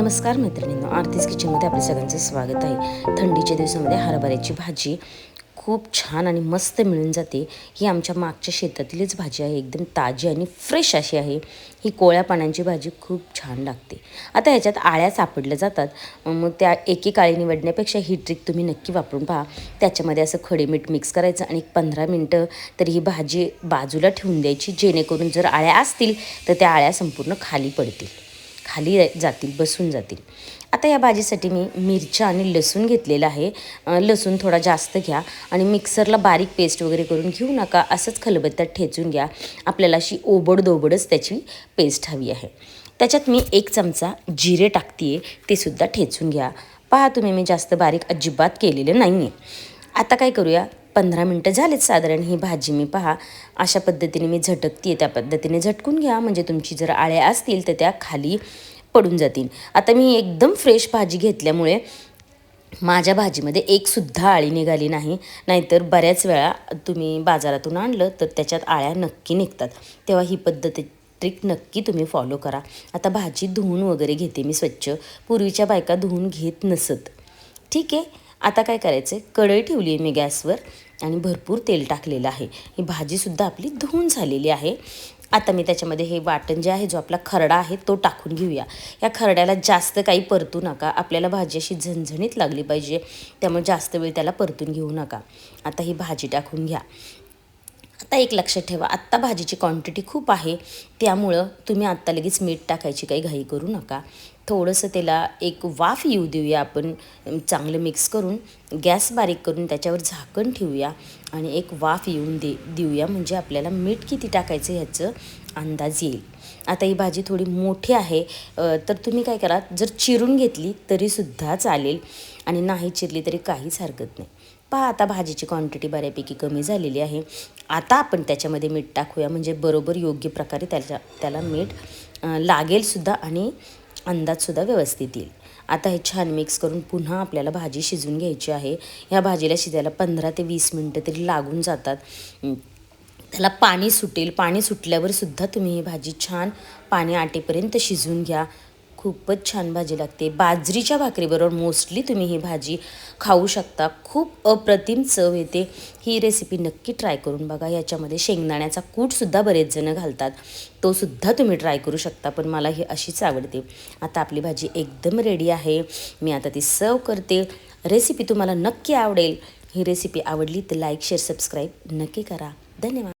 नमस्कार मैत्रिणींनो आर्थिक किचनमध्ये आपल्या सगळ्यांचं स्वागत आहे. थंडीच्या दिवसामध्ये हरभऱ्याची भाजी खूप छान आणि मस्त मिळून जाते. ही आमच्या मागच्या शेतातीलच भाजी आहे. एकदम ताजी आणि फ्रेश अशी आहे. ही कोळ्या पाण्याची भाजी खूप छान लागते. आता ह्याच्यात आळ्या सापडल्या जातात. मग त्या एकेक काळी निवडण्यापेक्षा ही ट्रिक तुम्ही नक्की वापरून पहा. त्याच्यामध्ये असं खडे मीठ मिक्स करायचं आणि पंधरा मिनटं तर ही भाजी बाजूला ठेवून द्यायची. जेणेकरून जर आळ्या असतील तर त्या आळ्या संपूर्ण खाली पडतील. खाली जातील बसून जातील. आता या भाजीसाठी मी मिरच्या आणि लसूण घेतलेलं आहे. लसूण थोडा जास्त घ्या आणि मिक्सरला बारीक पेस्ट वगैरे करून घेऊ नका. असंच खलबत्त्यात ठेचून घ्या. आपल्याला अशी ओबडदोबडच त्याची पेस्ट हवी आहे. त्याच्यात मी एक चमचा जिरे टाकते ते सुद्धा ठेचून घ्या. पहा तुम्ही मी जास्त बारीक अजिबात केलेलं नाही आहे आता काय करूया? पंधरा मिनटं झालेत साधारण ही भाजी मी पहा. अशा पद्धतीने मी झटकते त्या पद्धतीने झटकून घ्या. म्हणजे तुमची जर आळ्या असतील तर त्या खाली पडून जातील. आता मी एकदम फ्रेश भाजी घेतल्यामुळे माझ्या भाजीमध्ये एकसुद्धा आळी निघाली नाही. नाहीतर बऱ्याच वेळा तुम्ही बाजारातून आणलं तर त्याच्यात आळ्या नक्की निघतात. तेव्हा ही पद्धत ट्रिक नक्की तुम्ही फॉलो करा. आता भाजी धुवून वगैरे घेते मी स्वच्छ. पूर्वीच्या बायका धुवून घेत नसत. ठीक आहे? आता काय करायचं आहे कढई ठेवली आहे मी गॅसवर आणि भरपूर तेल टाकलेलं आहे. ही भाजीसुद्धा आपली धुवून झालेली आहे. आता मी त्याच्यामध्ये हे वाटण जे आहे जो आपला खरडा आहे तो टाकून घेऊया. या खरड्याला जास्त काही परतू नका. आपल्याला भाजी अशी झणझणीत लागली पाहिजे त्यामुळे जास्त वेळ त्याला परतून घेऊ नका. आता ही भाजी टाकून घ्या. आता एक लक्षात ठेवा. आत्ता भाजीची क्वांटिटी खूप आहे. त्यामुळं तुम्ही आत्ता लगेच मीठ टाकायची काही घाई करू नका. थोडंसं त्याला एक वाफ येऊ देऊया आपण. चांगलं मिक्स करून गॅस बारीक करून त्याच्यावर झाकण ठेवूया आणि एक वाफ येऊन दे देऊया म्हणजे आपल्याला मीठ किती टाकायचं ह्याचं अंदाज येईल. आता ही भाजी थोडी मोठी आहे तर तुम्ही काय करा जर चिरून घेतली तरीसुद्धा चालेल आणि नाही चिरली तरी काहीच हरकत नाही. पहा आता भाजीची क्वांटिटी बऱ्यापैकी कमी झालेली आहे. आता आपण त्याच्यामध्ये मीठ टाकूया. म्हणजे बरोबर योग्य प्रकारे त्याच्या त्याला मीठ लागेलसुद्धा आणि अंदाजसुद्धा व्यवस्थित येईल. आता हे छान मिक्स करून पुन्हा आपल्याला भाजी शिजवून घ्यायची आहे. ह्या भाजीला शिजायला पंधरा ते वीस मिनटं तरी लागून जातात. त्याला पाणी सुटेल. पाणी सुटल्यावर सुद्धा तुम्ही ही भाजी छान पाणी आटेपर्यंत शिजवून घ्या. खूपच छान भाजी लागते. बाजरीच्या भाकरीबरोबर मोस्टली तुम्ही ही भाजी खाऊ शकता. खूप अप्रतिम चव येते. ही रेसिपी नक्की ट्राय करून बघा. याच्यामध्ये शेंगदाण्याचा कूटसुद्धा बरेच जणं घालतात. तोसुद्धा तुम्ही ट्राय करू शकता पण मला ही अशीच आवडते. आता आपली भाजी एकदम रेडी आहे. मी आता ती सर्व करते. रेसिपी तुम्हाला नक्की आवडेल. ही रेसिपी आवडली तर लाईक शेअर सबस्क्राईब नक्की करा. धन्यवाद.